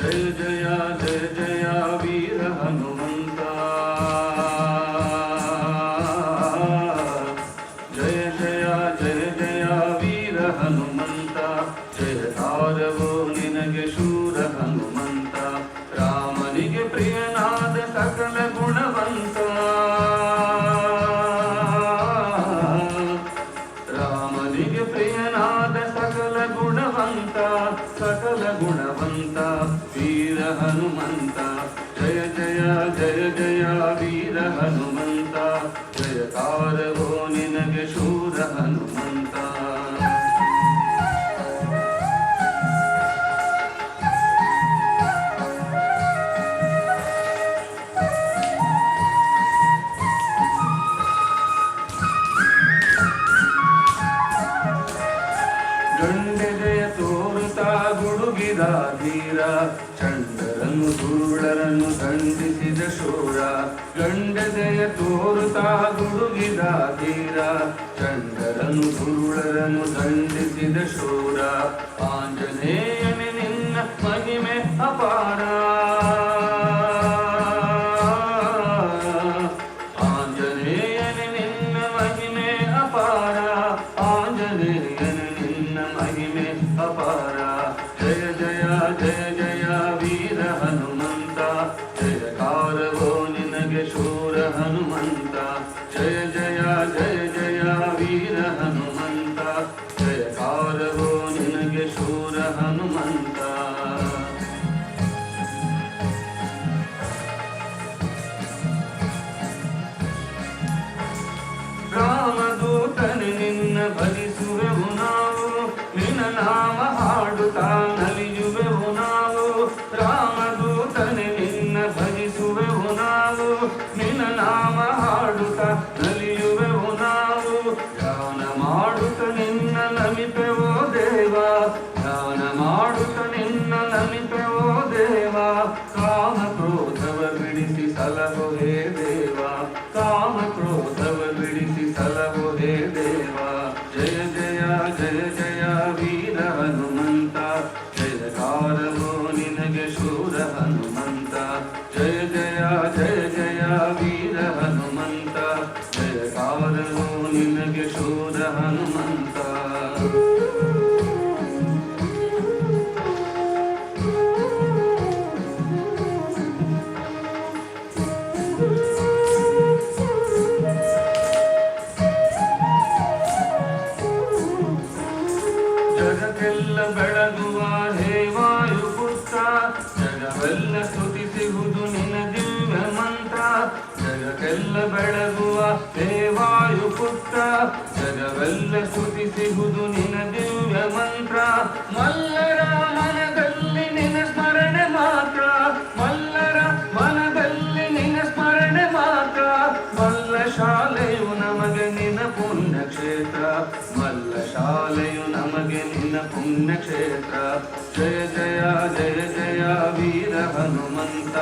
जय जया जय जया वीर हनुमन्ता जय जया जय जया वीर हनुमन्ता जय आरवो निनगे शूर हनुमन्ता रामनिगे प्रियनाद सकल गुणवन्ता रामनिगे प्रियनाद सकल సకల గుణవంత వీర హనుమంత. జయ జయ జయ జయ వీర హనుమంత. ಧೀರ ಚಂಡರನ್ನು ಸುರುಳರನ್ನು ದಂಡಿಸಿದ ಶೂರ ಗಂಡದೆಯ ತೋರುತ್ತಾ ಗುಡುಗಿದ ಧೀರ ಚಂಡರನ್ನು ಸುರುಳರನ್ನು ದಂಡಿಸಿದ ಶೂರ ಆಂಜನೇಯನೇ शूर हनुमन्ता जय जया जय जया वीर हनुमन्ता जयकारवो निनगे शूर हनुमंता। ದೇವ ಕಾಮ ಕ್ರೋಧವ ಬಿಡಿಸಿ ಸಲಹೋ ಹೇ ದೇವ ಕಾಮ ಕ್ರೋಧವ ಬಿಡಿಸಿ ಸಲಹೋ ಹೇ ದೇವ ಜಯ ಜಯ ಜಯ ಜಯ ವೀರ ಹನುಮಂತ ಜಯ ಕಾರವೋ ನಿನಗೆ ಶೂರ ಹನುಮಂತ ಜಯ ಜಯ ಜಯ ಬೆಳಗುವ ಹೇ ವಾಯುಪುತ್ರ ಜಗವೆಲ್ಲ ಸ್ತುತಿಸುವುದು ನಿನ್ನ ದಿವ್ಯ ಮಂತ್ರ. ಜಗಕ್ಕೆಲ್ಲ ಬೆಳಗುವ ಹೇ ವಾಯುಪುತ್ರ ಜಗವೆಲ್ಲ ಸ್ತುತಿಸುವುದು ನಿನ್ನ ದಿವ್ಯ ಮಂತ್ರ. ಮಲ್ಲರ ಮನದಲ್ಲಿ ನಿನ್ನ ಸ್ಮರಣೆ ಮಾತ್ರ. ಮಲ್ಲರ ಮನದಲ್ಲಿ ನಿನ್ನ ಸ್ಮರಣೆ ಮಾತ್ರ. ಮಲ್ಲ ಶಾಲೆಯು ನಮಗೆ ನಿನ್ನ ಪುಣ್ಯ ಕ್ಷೇತ್ರ ಮಲ್ಲ ಶಾಲೆಯು ನಮಗೆ ನಿನ್ನ ಪುಣ್ಯ ಕ್ಷೇತ್ರ ಜಯ ಜಯ ಜಯ ಜಯ ವೀರ ಹನುಮಂತ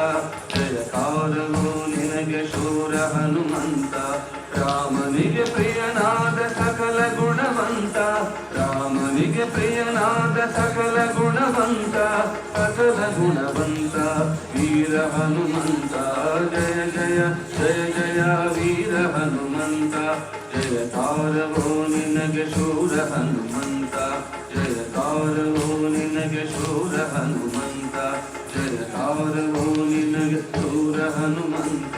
ಜಯ ಕಾರವು ನಿನಗೆ ಶೂರ ಹನುಮಂತ ರಾಮನಿಗೆ ಪ್ರಿಯನಾದ ಸಕಲ ಗುಣವಂತ ರಾಮನಿಗೆ ಪ್ರಿಯನಾದ ಸಕಲ ಗುಣವಂತ ಸಕಲ ಗುಣವಂತ ವೀರ ಹನುಮಂತ ಜಯ ಜಯ ಜಯ ಜಯ ವೀರ ಹನುಮಂತ ಜಯ ತಾರವೋ ಕಾರವೋ ನಿನಗೆ ಶೂರ ಹನುಮಂತ. ಜಯ ಕಾರವೋ ನಿನಗೆ ಶೂರ ಹನುಮಂತ.